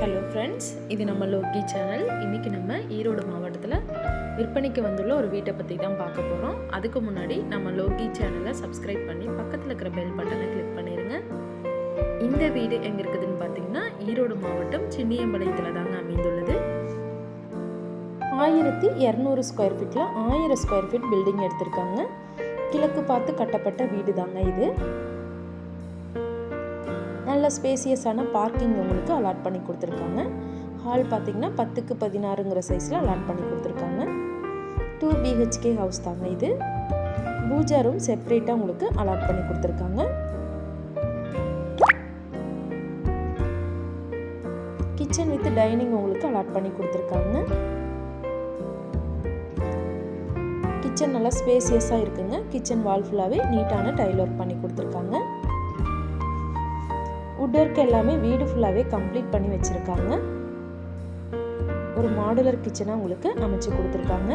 Hello friends இது நம்ம Loki channel. இன்றைக்கி நம்ம ஈரோடு மாவட்டத்தில் விற்பனைக்கு வந்துள்ள ஒரு வீட்டை பற்றி தான் பார்க்க போகிறோம் அதுக்கு முன்னாடி நம்ம லோக்கி சேனலை சப்ஸ்கிரைப் பண்ணி பக்கத்தில் இருக்கிற பெல் பட்டனை கிளிக் பண்ணிடுங்க இந்த வீடு எங்கே இருக்குதுன்னு பார்த்தீங்கன்னா ஈரோடு மாவட்டம் சின்னியம்பாளையத்தில் தாங்க அமைந்துள்ளது. ஆயிரத்தி இரநூறு ஸ்கொயர் ஃபீட்டில் ஆயிரம் ஸ்கொயர் ஃபீட் பில்டிங் எடுத்திருக்காங்க. கிழக்கு பார்த்து கட்டப்பட்ட வீடு தாங்க இது. நல்ல ஸ்பேசியஸான பார்க்கிங் உங்களுக்கு அலாட் பண்ணி கொடுத்துருக்காங்க. ஹால் பார்த்திங்கன்னா பத்துக்கு பதினாறுங்கிற சைஸில் அலாட் பண்ணி கொடுத்துருக்காங்க. டூ பிஹெச்கே ஹவுஸ் தாங்க இது. பூஜா ரூம் செப்பரேட்டாக உங்களுக்கு அலாட் பண்ணி கொடுத்துருக்காங்க. கிச்சன் வித் டைனிங் உங்களுக்கு அலாட் பண்ணி கொடுத்துருக்காங்க. கிச்சன் நல்லா ஸ்பேசியஸாக இருக்குங்க. கிச்சன் வால் ஃபுல்லாகவே நீட்டான டைல் ஒர்க் பண்ணி கொடுத்துருக்காங்க. வுட் ஒர்க் எல்லாமே வீடு ஃபுல்லாகவே கம்ப்ளீட் பண்ணி வச்சுருக்காங்க. ஒரு மாடுலர் கிச்சனாக உங்களுக்கு அமைச்சு கொடுத்துருக்காங்க.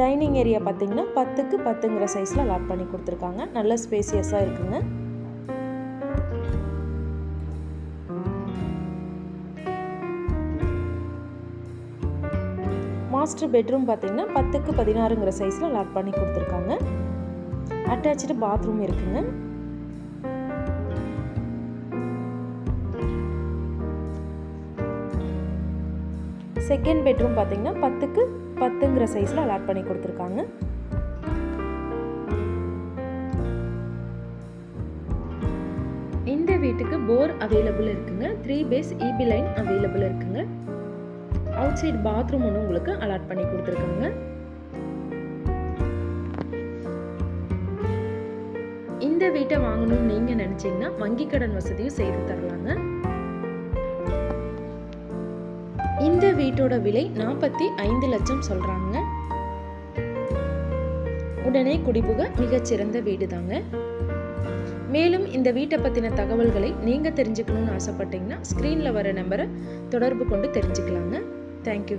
டைனிங் ஏரியா பார்த்தீங்கன்னா பத்துக்கு பத்துங்கிற சைஸில் அலாட் பண்ணி கொடுத்துருக்காங்க. நல்ல ஸ்பேசியஸாக இருக்குங்க. மாஸ்டர் பெட்ரூம் பார்த்தீங்கன்னா பத்துக்கு பதினாறுங்கிற சைஸில் அலாட் பண்ணி கொடுத்துருக்காங்க. அட்டாச்சு பாத்ரூம் இருக்குங்க. செகண்ட் பெட்ரூம் பார்த்தீங்கன்னா பத்துக்கு பத்துங்கிற சைஸில் அலாட் பண்ணி கொடுத்துருக்காங்க. இந்த வீட்டுக்கு போர் அவைலபிள் இருக்குங்க. Three phase EB line available இருக்குங்க. அவுட் சைடு பாத்ரூம் ஒன்று உங்களுக்கு அலாட் பண்ணி கொடுத்துருக்காங்க. வீட்டை வாங்கணும்னு நீங்க நினைச்சீங்கன்னா வங்கி கடன் வசதியும் செய்து தரலாங்க. இந்த வீட்டோட விலை நாற்பத்தி ஐந்து லட்சம் சொல்றாங்க. உடனே குடிபுக மிகச்சிறந்த வீடு தாங்க மேலும் இந்த வீட்டை பற்றின தகவல்களை நீங்கள் தெரிஞ்சுக்கணும்னு ஆசைப்பட்டீங்கன்னா ஸ்க்ரீனில் வர நம்பரை தொடர்பு கொண்டு தெரிஞ்சுக்கலாங்க. தேங்க்யூ